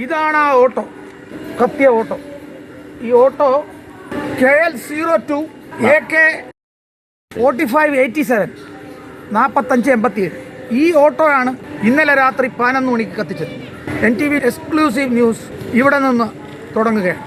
ഇതാണ് ആ ഓട്ടോ കത്തിയ ഓട്ടോ. ഈ auto K L zero two A K forty five eighty seven നാൽപ്പത്തഞ്ച് എൺപത്തിയേഴ്. ഈ ഓട്ടോയാണ് ഇന്നലെ രാത്രി പതിനൊന്ന് മണിക്ക് കത്തിച്ചത്. N T V exclusive news ഇവിടെ നിന്ന് തുടങ്ങുകയാണ്.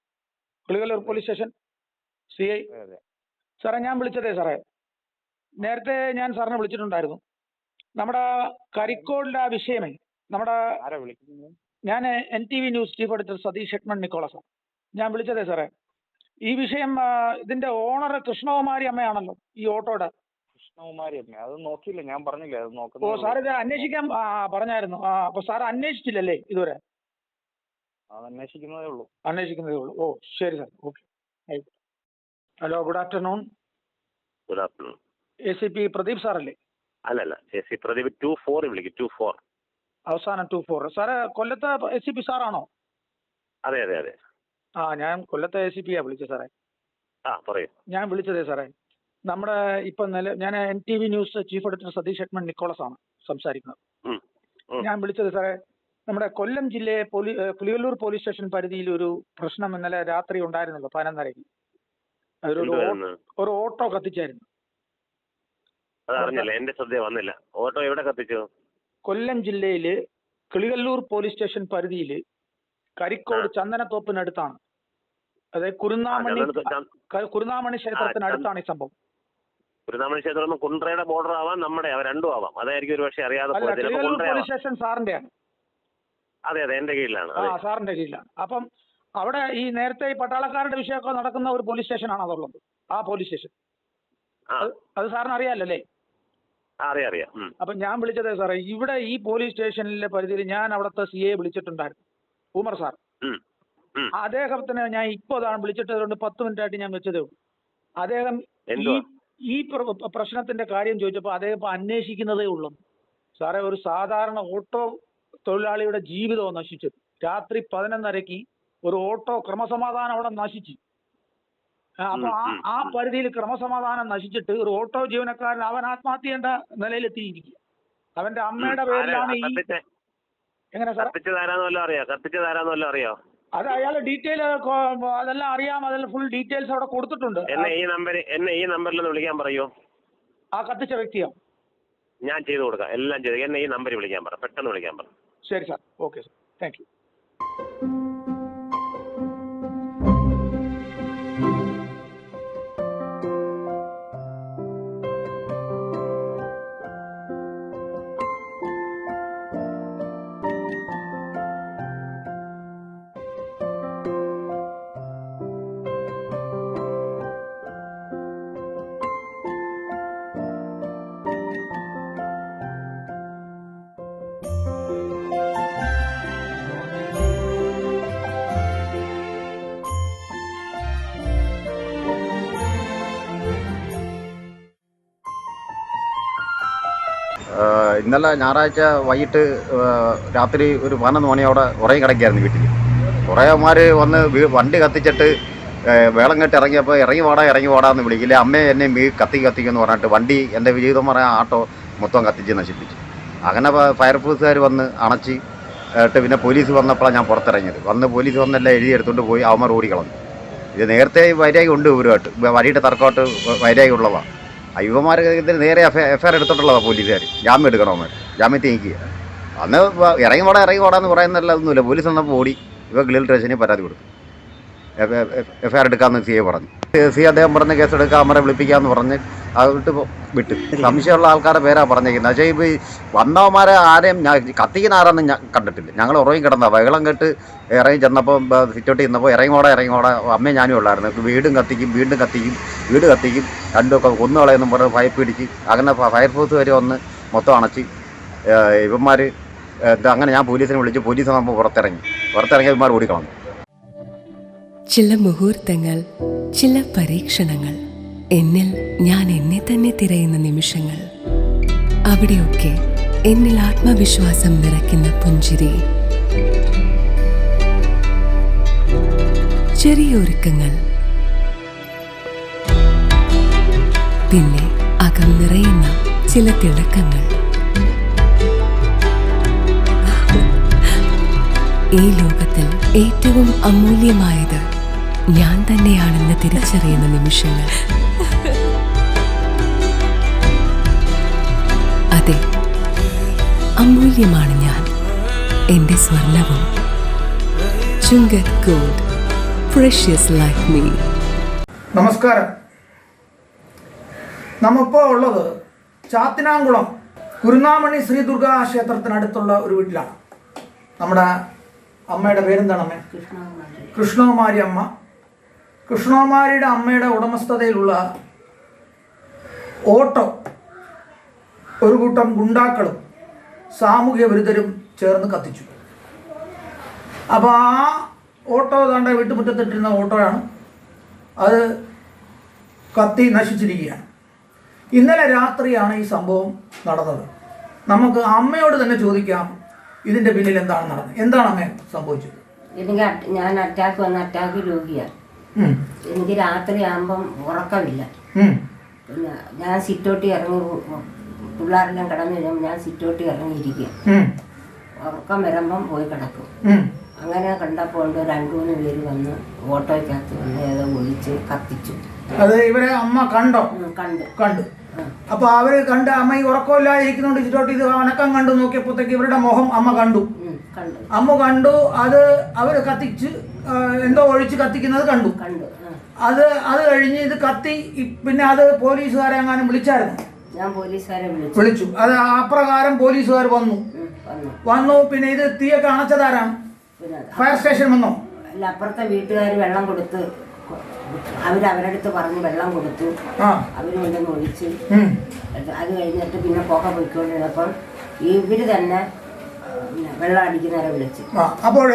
Kilikolloor police station C I സാറേ ഞാൻ വിളിച്ചതേ സാറേ. നേരത്തെ ഞാൻ സാറിനെ വിളിച്ചിട്ടുണ്ടായിരുന്നു. നമ്മുടെ കരിക്കോടിന്റെ ആ വിഷയമേ നമ്മുടെ ഞാൻ N T V news chief editor Satheesh ഷെട്മൺ Nicholas ഞാൻ വിളിച്ചതേ സാറേ. ഈ വിഷയം ഇതിന്റെ ഓണർ കൃഷ്ണകുമാരി അമ്മയാണല്ലോ ഈ ഓട്ടോയുടെ. കൃഷ്ണകുമാരി അമ്മ അത് നോക്കിയില്ല ഞാൻ പറഞ്ഞില്ലേ അത് ഓ നോക്കുന്നത് സാർ ഇത് അന്വേഷിക്കാൻ പറഞ്ഞായിരുന്നു. ആ അപ്പൊ സാർ അന്വേഷിച്ചില്ലല്ലേ ഇതുവരെ? അത് അന്വേഷിക്കുന്നതേ ഉള്ളൂ. അന്വേഷിക്കുന്നതേ ഉള്ളൂ. ഓ ശരി sir. Okay hello good afternoon. Good afternoon. A C P Pradeep സാറല്ലേ? അല്ലല്ല A C Pradeep two four വിളിക്കും ടു ഫോർ. അവസാനം ടു ഫോർ. സാറ് കൊല്ലത്തെ എ സി പി സാറാണോ? അതെ അതെ അതെ. ആ ഞാൻ കൊല്ലത്തെ എ സി പിയാ വിളിച്ചത് സാറേ. ആ പറയൂ. ഞാൻ വിളിച്ചതേ സാറേ. നമ്മുടെ ഇപ്പൊ നില ഞാൻ N T V news chief editor Satheesh Edmund Nicholas ആണ് സംസാരിക്കുന്നത്. ഞാൻ വിളിച്ചത് സാറേ നമ്മുടെ കൊല്ലം ജില്ലയെ പോലീ പുലിയല്ലൂർ പോലീസ് സ്റ്റേഷൻ പരിധിയിൽ ഒരു പ്രശ്നം ഇന്നലെ രാത്രി ഉണ്ടായിരുന്നല്ലോ പതിനൊന്നരയ്ക്ക്. അതൊരു ഒരു ഓട്ടോ കത്തിച്ചായിരുന്നു. അതറിഞ്ഞില്ല അറിഞ്ഞില്ല എന്റെ ശ്രദ്ധ വന്നില്ല. ഓട്ടോ എവിടെ കത്തിച്ചു? കൊല്ലം ജില്ലയിൽ കിളികല്ലൂർ പോലീസ് സ്റ്റേഷൻ പരിധിയിൽ കരിക്കോട് ചന്ദനത്തോപ്പിനടുത്താണ്. അതായത് കുരുന്നാമണി കുരുന്നാമണി ക്ഷേത്രത്തിനടുത്താണ് ഈ സംഭവം. കുരുന്നാമണി ക്ഷേത്രം കുണ്ട്രയുടെ ബോർഡർ ആവാം നമ്മുടെ രണ്ടും ആവാം. അതായിരിക്കും ഒരു പക്ഷേ അറിയാതെ പോലീസ് സ്റ്റേഷൻ സാറിന്റെയാണ്. അതെ അതെ എന്റെ കീഴിലാണ് ആ അതെ സാറിന്റെ കീഴിലാണ്. അപ്പം അവിടെ ഈ നേരത്തെ ഈ പട്ടാളക്കാരുടെ വിഷയമൊക്കെ നടക്കുന്ന ഒരു പോലീസ് സ്റ്റേഷൻ സ്റ്റേഷനാണ് അതുള്ളത്? ആ പോലീസ് സ്റ്റേഷൻ. ആ. അത് അത് സാറിന് അറിയാലോ അല്ലേ? അറിയാം അറിയാം. ഉം. അപ്പം ഞാൻ വിളിച്ചത് സാറേ ഇവിടെ ഈ പോലീസ് സ്റ്റേഷനിലെ പരിധിയിൽ ഞാൻ അവിടുത്തെ സി എ വിളിച്ചിട്ടുണ്ടായിരുന്നു. ഉമർ സാർ. ഉം. ഉം. അദ്ദേഹത്തിന് ഞാൻ ഇപ്പോൾ അതാണ് വിളിച്ചിട്ട് അതുകൊണ്ട് പത്ത് മിനിറ്റ് ആയിട്ട് ഞാൻ വെച്ചതേ ഉള്ളൂ. അദ്ദേഹം ഈ ഈ പ്ര- പ്രശ്നത്തിന്റെ കാര്യം ചോദിച്ചപ്പോൾ അദ്ദേഹം ഇപ്പൊ അന്വേഷിക്കുന്നതേ ഉള്ളൂ. സാറേ ഒരു സാധാരണ ഓട്ടോ തൊഴിലാളിയുടെ ജീവിതവും നശിച്ചത് രാത്രി പതിനൊന്നരയ്ക്ക് ഒരു ഓട്ടോ ക്രമസമാധാനം അവിടെ നശിച്ചു. അപ്പൊ ആ ആ പരിധിയിൽ ക്രമസമാധാനം നശിച്ചിട്ട് ഒരു ഓട്ടോ ജീവനക്കാരൻ അവൻ ആത്മഹത്യ ചെയ്യേണ്ട നിലയിലെത്തിയിരിക്കുക. അവന്റെ അമ്മയുടെ പേരിലാണ് ഈ എങ്ങനെ അറിയോ? അറിയോ? അത് അയാൾ ഡീറ്റെയിൽ അതെല്ലാം അറിയാം. അതെല്ലാം ഫുൾ ഡീറ്റെയിൽസ് അവിടെ കൊടുത്തിട്ടുണ്ട്. എന്നെ ഈ നമ്പർ എന്നെ ഈ നമ്പറിൽ വിളിക്കാൻ പറയൂ. ആ കത്തിച്ച വ്യക്തിയാണ്. ഞാൻ ചെയ്തു കൊടുക്കാം. എല്ലാം ചെയ്തു എന്നെ ഈ നമ്പറിൽ വിളിക്കാൻ പറ. പെട്ടെന്ന് വിളിക്കാൻ പറ. ശരി സാർ ഓക്കെ സാർ താങ്ക് ഇന്നലെ ഞായറാഴ്ച വൈകിട്ട് രാത്രി ഒരു പതിനൊന്ന് അവിടെ ഉറങ്ങി കിടക്കുകയായിരുന്നു വീട്ടിൽ. കുറേമാർ വന്ന് വണ്ടി കത്തിച്ചിട്ട് വേളം കെട്ട് ഇറങ്ങിയപ്പോൾ ഇറങ്ങി വാടാ ഇറങ്ങി വാടാന്ന് വിളിക്കില്ല അമ്മയെ എന്നെ മീ കത്തി കത്തിക്കുമെന്ന് പറഞ്ഞിട്ട് വണ്ടി എന്റെ ജീവിതം പറയാൻ ആട്ടോ മൊത്തം കത്തിച്ച് നശിപ്പിച്ചു. അങ്ങനെ ഫയർഫോഴ്സുകാർ വന്ന് അണച്ച് ഇട്ട് പിന്നെ പോലീസ് വന്നപ്പോഴാണ് ഞാൻ പുറത്തിറങ്ങിയത്. വന്ന് പോലീസ് വന്നെല്ലാം എഴുതി എടുത്തുകൊണ്ട് പോയി അവന്മാർ ഓടിക്കളഞ്ഞു. ഇത് നേരത്തെ വൈരാഗ്യം ഉണ്ട് ഇവരുമായിട്ട്. വഴിയുടെ തർക്കമായിട്ട് വൈരാഗ്യം ഉള്ളതാണ് ഇതിന് നേരെ എഫ് എഫ് ഐ ആർ എടുത്തിട്ടുള്ളതാണ് പോലീസുകാർ ജാമ്യം എടുക്കണമെന്ന് ജാമ്യത്തിൽ നീക്കുക അന്ന് ഇറങ്ങി പോടാ ഇറങ്ങി പോടാന്ന് പറയുന്നല്ല ഒന്നുമില്ല പോലീസ് വന്നപ്പോൾ ഓടി. ഇവ ഗ്ലിൽ സ്റ്റേഷനിൽ പരാതി കൊടുത്തു. എഫ് ഐ ആർ എടുക്കാമെന്ന് സി എ പറഞ്ഞു. സി അദ്ദേഹം പറഞ്ഞ് കേസെടുക്കാം അമ്മറെ വിളിപ്പിക്കാമെന്ന് പറഞ്ഞ് അത് വിട്ട്. സംശയമുള്ള ആൾക്കാരുടെ പേരാ പറഞ്ഞേക്കുന്നത്. പക്ഷേ ഇപ്പോൾ വന്നവന്മാരെ ആരെയും ഞാൻ കത്തിക്കുന്ന ആരാന്നും ഞാൻ കണ്ടിട്ടില്ല. ഞങ്ങൾ ഉറങ്ങി കിടന്ന വെള്ളം കെട്ട് ഇറങ്ങി ചെന്നപ്പോൾ സിറ്റോട്ടി ചെന്നപ്പോൾ ഇറങ്ങിയോടെ ഇറങ്ങിയോടെ അമ്മയും ഞാനും ഉള്ളായിരുന്നു. വീടും കത്തിക്കും വീണ്ടും കത്തിക്കും വീട് കത്തിക്കും രണ്ടുമൊക്കെ കൊന്നുകളയെന്നും പറഞ്ഞ് ഫയർ പിടിച്ച് അങ്ങനെ ഫയർഫോഴ്സ് വരെ വന്ന് മൊത്തം അണച്ച് ഇവന്മാർ അങ്ങനെ ഞാൻ പോലീസിനെ വിളിച്ച് പോലീസ് നമ്മൾ പുറത്തിറങ്ങി. പുറത്തിറങ്ങിയ ഇവന്മാർ ഓടിക്കളഞ്ഞു ചില മുഹൂർത്തങ്ങൾ ചില പരീക്ഷണങ്ങൾ. എന്നിൽ ഞാൻ എന്നെ തന്നെ തിരയുന്ന നിമിഷങ്ങൾ. അവിടെയൊക്കെ എന്നിൽ ആത്മവിശ്വാസം നിറയ്ക്കുന്ന പുഞ്ചിരി. ചെറിയ ചെറിയൊരുക്കങ്ങൾ പിന്നെ അകം നിറയുന്ന ചില തിളക്കങ്ങൾ. ഈ ലോകത്തിൽ ഏറ്റവും അമൂല്യമായത് ഞാൻ തന്നെയാണെന്ന് തിരിച്ചറിയുന്ന നിമിഷങ്ങൾ. അമൂല്യമാണ് ഞാൻ. എന്റെ സ്വർണവും. ചുങ്കത് ഗോൾഡ് മീ നമസ്കാരം. നമ്മിപ്പോൾ ഉള്ളത് ചാത്തിനാംകുളം കുരുനാമണി ശ്രീ ദുർഗാ ക്ഷേത്രത്തിനടുത്തുള്ള ഒരു വീട്ടിലാണ്. നമ്മുടെ അമ്മയുടെ പേരെന്താണ് അമ്മ കൃഷ്ണകുമാരി അമ്മ. കൃഷ്ണകുമാരിയുടെ അമ്മയുടെ ഉടമസ്ഥതയിലുള്ള ഓട്ടോ ഒരു കൂട്ടം ഗുണ്ടാക്കളും സാമൂഹ്യ വിരുദ്ധരും ചേർന്ന് കത്തിച്ചു. അപ്പോൾ ആ ഓട്ടോ താണ്ട വീട്ടുമുറ്റത്തിട്ടിരുന്ന ഓട്ടോയാണ്. അത് കത്തി നശിച്ചിരിക്കുകയാണ്. ഇന്നലെ രാത്രിയാണ് ഈ സംഭവം നടന്നത്. നമുക്ക് അമ്മയോട് തന്നെ ചോദിക്കാം ഇതിന്റെ പിന്നിൽ എന്താണ് നടന്നത്? എന്താണ് അമ്മ സംഭവിച്ചത്? എനിക്ക് ഞാൻ അറ്റാക്ക് വന്ന അറ്റാക്ക് രോഗിയാണ്. എനിക്ക് രാത്രിയാകുമ്പം ഉറക്കമില്ല. ഞാൻ സിറ്റോട്ടി ഇറങ്ങി പിള്ളേരെല്ലാം കിടന്നു കഴിയുമ്പോൾ ഞാൻ സിറ്റോട്ടി ഇറങ്ങിയിരിക്കും ഉറക്കം വരുമ്പം പോയി കിടക്കും. അങ്ങനെ കണ്ടപ്പോൾ രണ്ടു മൂന്ന് പേര് വന്ന് ഓട്ടോയ്ക്കകത്ത് വന്ന് ഏതോ ഒഴിച്ച് കത്തിച്ചു. അത് ഇവരെ അമ്മ കണ്ടോ? കണ്ടു. കണ്ട്. അപ്പൊ അവർ കണ്ട് അമ്മ ഈ ഉറക്കമില്ലാതിരിക്കുന്നുണ്ട് ചുറ്റോട്ട് ഇത് അനക്കം കണ്ടു നോക്കിയപ്പോഴത്തേക്ക് ഇവരുടെ മുഖം അമ്മ കണ്ടു. അമ്മ കണ്ടു അത് അവർ കത്തിച്ച് എന്തോ ഒഴിച്ച് കത്തിക്കുന്നത് കണ്ടു. കണ്ടു. അത് അത് കഴിഞ്ഞ് ഇത് കത്തി പിന്നെ അത് പോലീസുകാരെ അങ്ങാനും വിളിച്ചായിരുന്നു? ഞാൻ പോലീസുകാരെ വിളിച്ചു. വിളിച്ചു. അത് അപ്രകാരം പോലീസുകാർ വന്നു. വന്നു. പിന്നെ ഇത് തീയൊക്കെ അണച്ചതാരാണ് ഫയർ സ്റ്റേഷൻ വന്നോ? അല്ല അപ്പുറത്തെ വീട്ടുകാർ വെള്ളം കൊടുത്ത് അവരവരടുത്ത് പറഞ്ഞ് വെള്ളം കൊടുത്തു. ആ. അവർ കൊണ്ടുവന്ന് ഒഴിച്ച്. അത് കഴിഞ്ഞിട്ട് പിന്നെ പുക പോയിക്കൊണ്ടിരുന്നപ്പം ഇവർ തന്നെ വെള്ളം അടിക്കുന്നവരെ വിളിച്ചു. അപ്പോൾ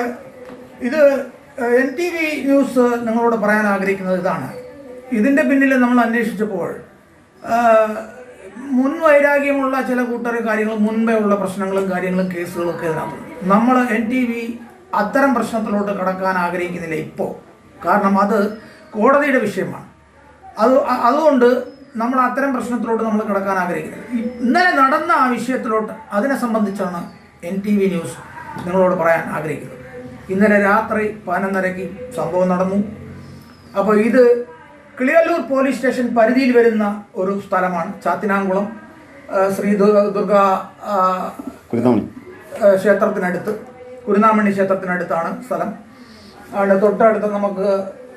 ഇത് എൻ ടി വി ന്യൂസ് നിങ്ങളോട് പറയാൻ ആഗ്രഹിക്കുന്നത് ഇതാണ്. ഇതിന്റെ പിന്നിൽ നമ്മൾ അന്വേഷിച്ചപ്പോൾ മുൻ വൈരാഗ്യമുള്ള ചില കൂട്ടർ കാര്യങ്ങൾ മുൻപേ ഉള്ള പ്രശ്നങ്ങളും കാര്യങ്ങളും കേസുകളും ഒക്കെ ഇതിനകത്ത് നമ്മൾ എൻ ടി വി അത്തരം പ്രശ്നത്തിലോട്ട് കടക്കാൻ ആഗ്രഹിക്കുന്നില്ല ഇപ്പോൾ കാരണം അത് കോടതിയുടെ വിഷയമാണ്. അത് അതുകൊണ്ട് നമ്മൾ അത്തരം പ്രശ്നത്തിലോട്ട് നമ്മൾ കിടക്കാൻ ആഗ്രഹിക്കുന്നത് ഇന്നലെ നടന്ന ആ വിഷയത്തിലോട്ട് അതിനെ സംബന്ധിച്ചാണ് എൻ ടി വി ന്യൂസ് നിങ്ങളോട് പറയാൻ ആഗ്രഹിക്കുന്നത്. ഇന്നലെ രാത്രി പതിനൊന്നരയ്ക്ക് സംഭവം നടന്നു. അപ്പോൾ ഇത് കിളിയല്ലൂർ പോലീസ് സ്റ്റേഷൻ പരിധിയിൽ വരുന്ന ഒരു സ്ഥലമാണ് ചാത്തിനാംകുളം ശ്രീ ദുർഗ ക്ഷേത്രത്തിനടുത്ത് കുരുനാമണി ക്ഷേത്രത്തിനടുത്താണ് സ്ഥലം. അതിന്റെ തൊട്ടടുത്ത് നമുക്ക്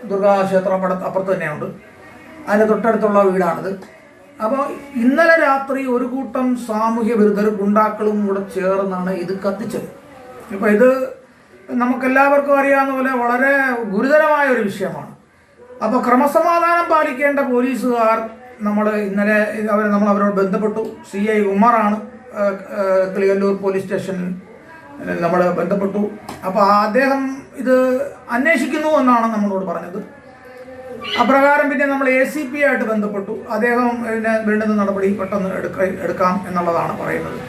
ദുർഗാ ക്ഷേത്രം അവിടെ അപ്പുറത്ത് തന്നെയുണ്ട്. അതിന്റെ തൊട്ടടുത്തുള്ള വീടാണിത്. അപ്പോൾ ഇന്നലെ രാത്രി ഒരു കൂട്ടം സാമൂഹ്യ വിരുദ്ധർ ഗുണ്ടാക്കളും കൂടെ ചേർന്നാണ് ഇത് കത്തിച്ചത്. ഇപ്പോൾ ഇത് നമുക്കെല്ലാവർക്കും അറിയാവുന്ന പോലെ വളരെ ഗുരുതരമായ ഒരു വിഷയമാണ്. അപ്പോൾ ക്രമസമാധാനം പാലിക്കേണ്ട പോലീസുകാർ നമ്മൾ ഇന്നലെ അവർ നമ്മൾ അവരോട് ബന്ധപ്പെട്ടു. സി ഐ ഉമ്മറാണ് കിളിയല്ലൂർ പോലീസ് സ്റ്റേഷനിൽ നമ്മൾ ബന്ധപ്പെട്ടു. അപ്പോൾ അദ്ദേഹം ഇത് അന്വേഷിക്കുന്നു എന്നാണ് നമ്മളോട് പറഞ്ഞത്. അപ്രകാരം പിന്നെ നമ്മൾ എ സി പി ആയിട്ട് ബന്ധപ്പെട്ടു. അദ്ദേഹം ഇതിന് വേണ്ടുന്ന നടപടി പെട്ടെന്ന് എടുക്ക എടുക്കാം എന്നുള്ളതാണ് പറയുന്നത്.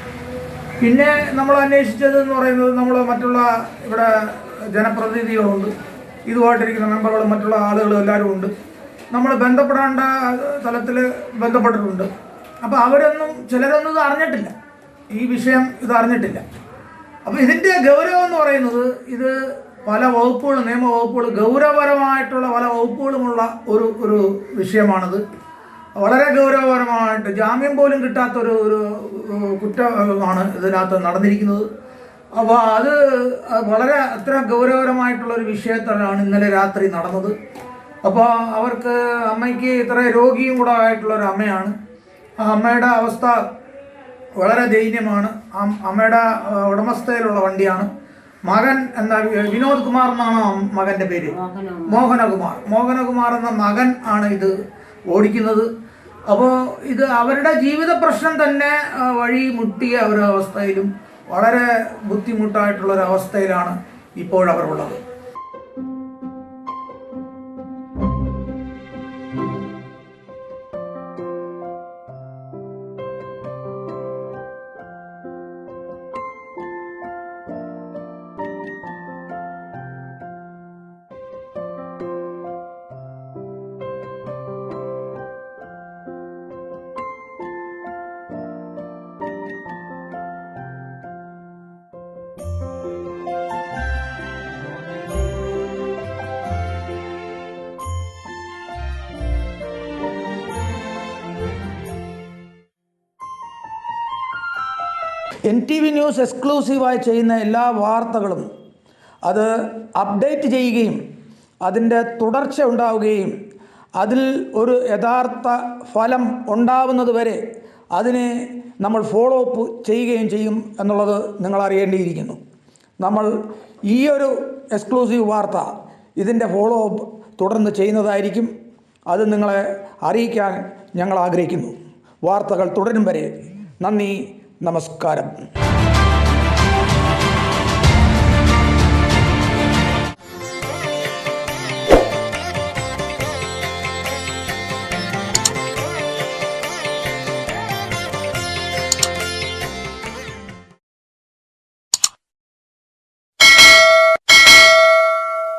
പിന്നെ നമ്മൾ അന്വേഷിച്ചത് എന്ന് പറയുന്നത് നമ്മൾ മറ്റുള്ള ഇവിടെ ജനപ്രതിനിധികളുണ്ട്. ഇതുമായിട്ടിരിക്കുന്ന മെമ്പറുകളും മറ്റുള്ള ആളുകളും എല്ലാവരും ഉണ്ട്. നമ്മൾ ബന്ധപ്പെടേണ്ട തലത്തിൽ ബന്ധപ്പെട്ടിട്ടുണ്ട്. അപ്പോൾ അവരൊന്നും ചിലരൊന്നും ഇത് അറിഞ്ഞിട്ടില്ല. ഈ വിഷയം ഇത് അറിഞ്ഞിട്ടില്ല. അപ്പോൾ ഇതിന്റെ ഗൗരവം എന്ന് പറയുന്നത് ഇത് പല വകുപ്പുകൾ നിയമ വകുപ്പുകൾ ഗൗരവപരമായിട്ടുള്ള പല വകുപ്പുകളുമുള്ള ഒരു ഒരു വിഷയമാണിത്. വളരെ ഗൗരവപരമായിട്ട് ജാമ്യം പോലും കിട്ടാത്തൊരു ഒരു കുറ്റമാണ് ഇതിനകത്ത് നടന്നിരിക്കുന്നത്. അപ്പോൾ അത് വളരെ അത്ര ഗൗരവകരമായിട്ടുള്ള ഒരു വിഷയത്തിലാണ് ഇന്നലെ രാത്രി നടന്നത്. അപ്പോൾ അവർക്ക് അമ്മയ്ക്ക് ഇത്ര രോഗിയും കൂടെ ആയിട്ടുള്ള ഒരു അമ്മയാണ്. ആ അമ്മയുടെ അവസ്ഥ വളരെ ദൈന്യമാണ് അമ്മയുടെ ഉടമസ്ഥയിലുള്ള വണ്ടിയാണ്. മകൻ എന്താ വിനോദ് കുമാർ എന്നാണ് മകന്റെ പേര്? മോഹനകുമാർ. മോഹനകുമാർ. എന്ന മകൻ ആണ് ഇത് ഓടിക്കുന്നത്. അപ്പോൾ ഇത് അവരുടെ ജീവിത പ്രശ്നം തന്നെ വഴി മുട്ടിയ ഒരു അവസ്ഥയിലും വളരെ ബുദ്ധിമുട്ടായിട്ടുള്ള ഒരു എൻ ടി വി ന്യൂസ് എക്സ്ക്ലൂസീവായി ചെയ്യുന്ന എല്ലാ വാർത്തകളും അത് അപ്ഡേറ്റ് ചെയ്യുകയും അതിന്റെ തുടർച്ച ഉണ്ടാവുകയും അതിൽ ഒരു യഥാർത്ഥ ഫലം ഉണ്ടാവുന്നത് വരെ അതിനെ നമ്മൾ ഫോളോ അപ്പ് ചെയ്യുകയും ചെയ്യും എന്നുള്ളത് നിങ്ങൾ അറിയേണ്ടിയിരിക്കുന്നു. നമ്മൾ ഈ ഒരു എക്സ്ക്ലൂസീവ് വാർത്ത ഇതിന്റെ ഫോളോ അപ്പ് തുടർന്ന് ചെയ്യുന്നതായിരിക്കും. അത് നിങ്ങളെ അറിയിക്കാൻ ഞങ്ങൾ ആഗ്രഹിക്കുന്നു. വാർത്തകൾ തുടരും വരെ നന്ദി నమస్కారం